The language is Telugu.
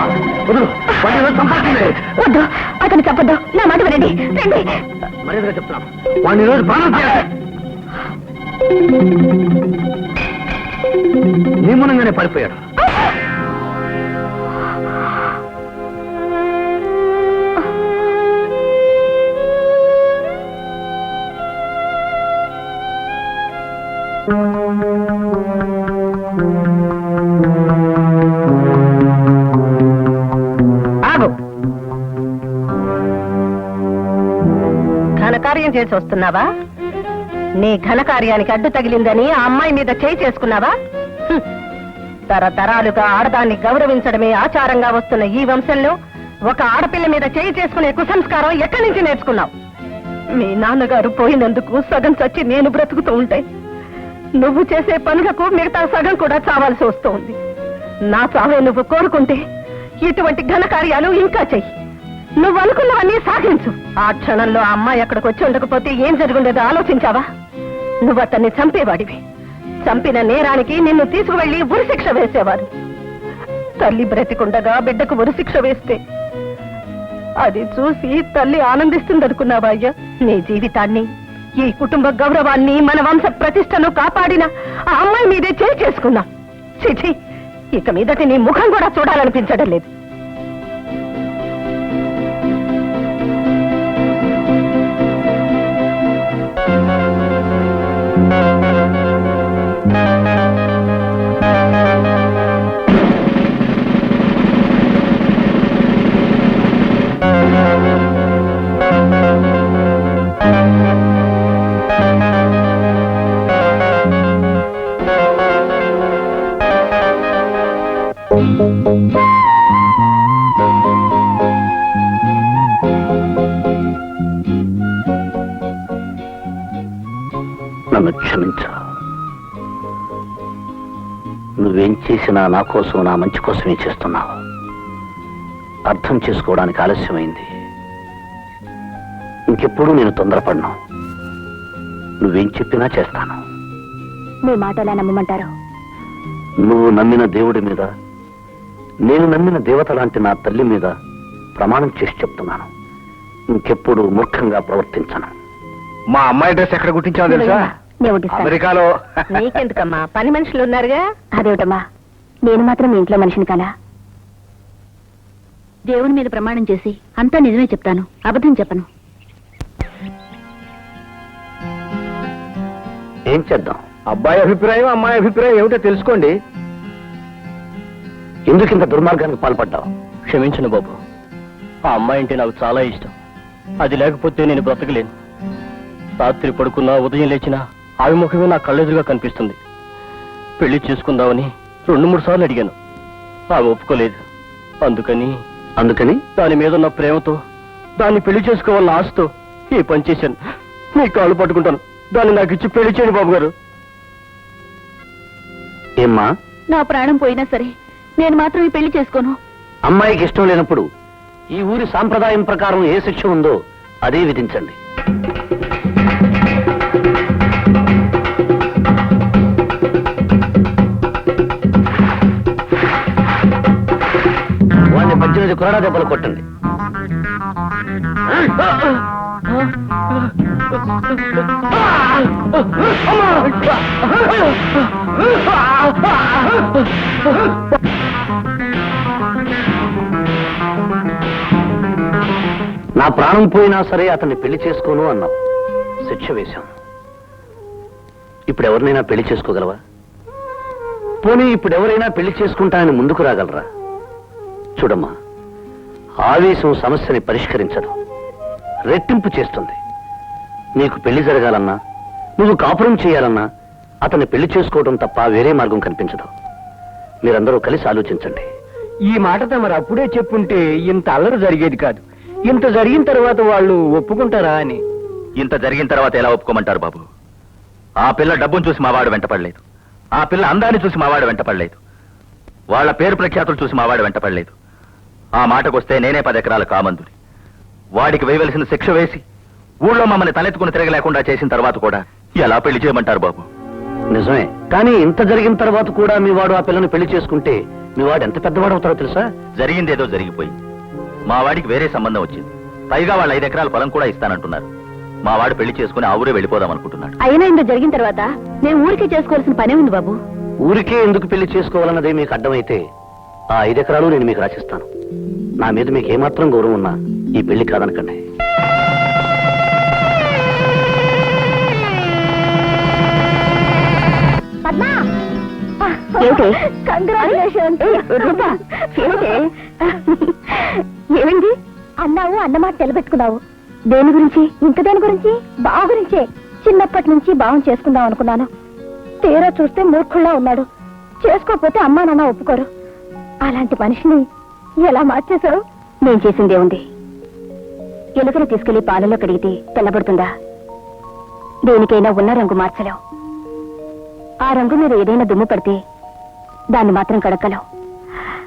వదలమ్మా వదులు. వాడిని ఈరోజు చంపాల్సిందే? వద్దు. అతను చెప్పొద్దు నా మాట వినండి. రండి. మర్యాదగా చెప్తున్నాను వాడిని ప్రాణం చేయాలి పడిపోయాడు ఆగు కార్యం చేసి వస్తున్నావా? నీ ఘనకార్యానికి అడ్డు తగిలిందని ఆ అమ్మాయి మీద చేయి చేసుకున్నావా? తరతరాలుగా ఆడదాన్ని గౌరవించడమే ఆచారంగా వస్తున్న ఈ వంశంలో ఒక ఆడపిల్ల మీద చేయి చేసుకునే కుసంస్కారం ఎక్కడి నుంచి నేర్చుకున్నావు? మీ నాన్నగారు పోయినందుకు సగం చచ్చి నేను బ్రతుకుతూ ఉంటే నువ్వు చేసే పనులకు మిగతా సగం కూడా చావాల్సి వస్తూ ఉంది నా చావే నువ్వు కోరుకుంటే ఇటువంటి ఘనకార్యాలు ఇంకా చెయ్యి. నువ్వు అనుకున్నవన్నీ సాధించు. ఆ క్షణంలో ఆ అమ్మాయి అక్కడికి వచ్చి ఉండకపోతే ఏం జరుగుండేదో ఆలోచించావా? నువ్వు అతన్ని చంపేవాడివి. చంపిన నేరానికి నిన్ను తీసుకువెళ్ళి ఉరిశిక్ష వేసేవారు. తల్లి బ్రతికుండగా బిడ్డకు ఉరిశిక్ష వేస్తే అది చూసి తల్లి ఆనందిస్తుందనుకున్నావా అయ్యా? నీ జీవితాన్ని ఈ కుటుంబ గౌరవాన్ని మన వంశ ప్రతిష్టను కాపాడిన ఆ అమ్మాయి మీదే చేయి చేసుకున్నాం. చిచి ఇక మీదటి నీ ముఖం కూడా చూడాలనిపించడం లేదు. నన్ను క్షమించు. నువ్వేం చేసినా నా కోసం నా మంచి కోసమే చేస్తున్నావు. అర్థం చేసుకోవడానికి ఆలస్యమైంది. ఇంకెప్పుడు నేను తొందరపడను. నువ్వేం చెప్పినా చేస్తాను. మీ మాట ఎలా నమ్మమంటారు? నువ్వు నమ్మిన దేవుడి మీద నేను నమ్మిన దేవత లాంటి నా తల్లి మీద ప్రమాణం చేసి చెప్తున్నాను. ఇంకెప్పుడు మూర్ఖంగా ప్రవర్తించను. మా అమ్మాయి డ్రెస్ ఎక్కడ కుట్టించావు తెలుసా? అమెరికాలో. నీకెందుకమ్మా? పని మనుషులు ఉన్నారుగా? అదేమిటమ్మా? నేను మాత్రం మీ ఇంట్లో మనిషిని కానా? దేవుని మీద ప్రమాణం చేసి అంతా నిజమే చెప్తాను. అబద్ధం చెప్పను. ఏం చేద్దాం? అబ్బాయి అభిప్రాయం అమ్మాయి అభిప్రాయం ఏమిటో తెలుసుకోండి. ఎందుకు ఇంత దుర్మార్గానికి పాల్పడ్డావు? క్షమించను బాబు. ఆ అమ్మాయి అంటే నాకు చాలా ఇష్టం. అది లేకపోతే నేను బ్రతకలేను. రాత్రి పడుకున్నా ఉదయం లేచినా ఆమె ముఖమే నా కళ్ళెదురుగా కనిపిస్తుంది. పెళ్ళి చేసుకుందామని రెండు మూడు సార్లు అడిగాను. ఆమె ఒప్పుకోలేదు. అందుకని అందుకని? దాని మీద ఉన్న ప్రేమతో దాన్ని పెళ్ళి చేసుకోవాలన్న ఆశతో ఈ పని చేశాను. మీ కాళ్ళు పట్టుకుంటాను. దాన్ని నాకు ఇచ్చి పెళ్ళి చేయండి బాబు గారు. ఏమ్మా? నా ప్రాణం పోయినా సరే నేను మాత్రం ఈ పెళ్ళి చేసుకోను. అమ్మాయికి ఇష్టం లేనప్పుడు ఈ ఊరి సాంప్రదాయం ప్రకారం ఏ శిక్ష ఉందో అదే విధించండి. పద్దెనిమిది కొరడా దెబ్బలు కొట్టండి నా ప్రాణం పోయినా సరే అతన్ని పెళ్ళి చేసుకోను అన్నాం శిక్ష వేశాం. ఇప్పుడు ఎవరినైనా పెళ్ళి చేసుకోగలవా? పోనీ ఇప్పుడు ఎవరైనా పెళ్ళి చేసుకుంటానని ముందుకు రాగలరా? చూడమ్మా ఆవేశం సమస్యని పరిష్కరించదు. రెట్టింపు చేస్తుంది. నీకు పెళ్ళి జరగాలన్నా నువ్వు కాపురం చేయాలన్నా అతన్ని పెళ్ళి చేసుకోవడం తప్ప వేరే మార్గం కనిపించదు. మీరందరూ కలిసి ఆలోచించండి. ఈ మాట తమరు అప్పుడే చెప్పుంటే ఇంత అల్లరి జరిగేది కాదు. ఇంత జరిగిన తర్వాత వాళ్ళు ఒప్పుకుంటారా అని. ఇంత జరిగిన తర్వాత ఎలా ఒప్పుకోమంటారు బాబు? ఆ పిల్ల డబ్బును చూసి మావాడు వెంటపడలేదు. ఆ పిల్ల అందాన్ని చూసి మావాడు వెంటపడలేదు. వాళ్ళ పేరు ప్రఖ్యాతులు చూసి మావాడు వెంటపడలేదు. ఆ మాటకొస్తే నేనే పది ఎకరాల కామందుని. వాడికి వేయవలసిన శిక్ష వేసి ఊళ్ళో మమ్మల్ని తలెత్తుకుని తిరగలేకుండా చేసిన తర్వాత కూడా ఎలా పెళ్ళి చేయమంటారు బాబు? నిజమే. కానీ ఇంత జరిగిన తర్వాత కూడా మీ వాడు ఆ పిల్లని పెళ్ళి చేసుకుంటే మీ వాడు ఎంత పెద్దవాడు అవుతారో తెలుసా? జరిగిందేదో జరిగిపోయింది మా వాడికి వేరే సంబంధం వచ్చింది. పైగా వాళ్ళు ఐదు ఎకరాల పొలం కూడా ఇస్తానంటున్నారు. మా వాడు పెళ్ళి చేసుకుని ఆ ఊరే వెళ్ళిపోదాం అనుకుంటున్నాడు. అయినా ఇంత జరిగిన తర్వాత నేను ఊరికే చేసుకోవాల్సిన పనే ఉంది బాబు. ఊరికే ఎందుకు పెళ్ళి చేసుకోవాలన్నదే మీకు అడ్డమైతే ఆ ఐదు ఎకరాలు నేను మీకు రాసిస్తాను. నా మీద మీకు ఏమాత్రం గౌరవం ఉన్నా ఈ పెళ్ళి కాదనకండి. ఏమైంది అన్నావు అన్నమాట తెలబెట్టుకున్నావు దేని గురించి? ఇంక దేని గురించి? బావ గురించే. చిన్నప్పటి నుంచి బావం చేసుకుందాం అనుకున్నాను. తీరా చూస్తే మూర్ఖుల్లా ఉన్నాడు. చేసుకోకపోతే అమ్మా నాన్న ఒప్పుకోరు. అలాంటి మనిషిని ఎలా మార్చేశావు? నేను చేసిందే ఉంది. ఎలుకను తీసుకెళ్ళి పాలలో కడిగితే తెల్లబడుతుందా? దేనికైనా ఉన్న రంగు మార్చలేవు. ఆ రంగు మీద ఏదైనా దుమ్ము పడితే దాన్ని మాత్రం కడక్కలేవు.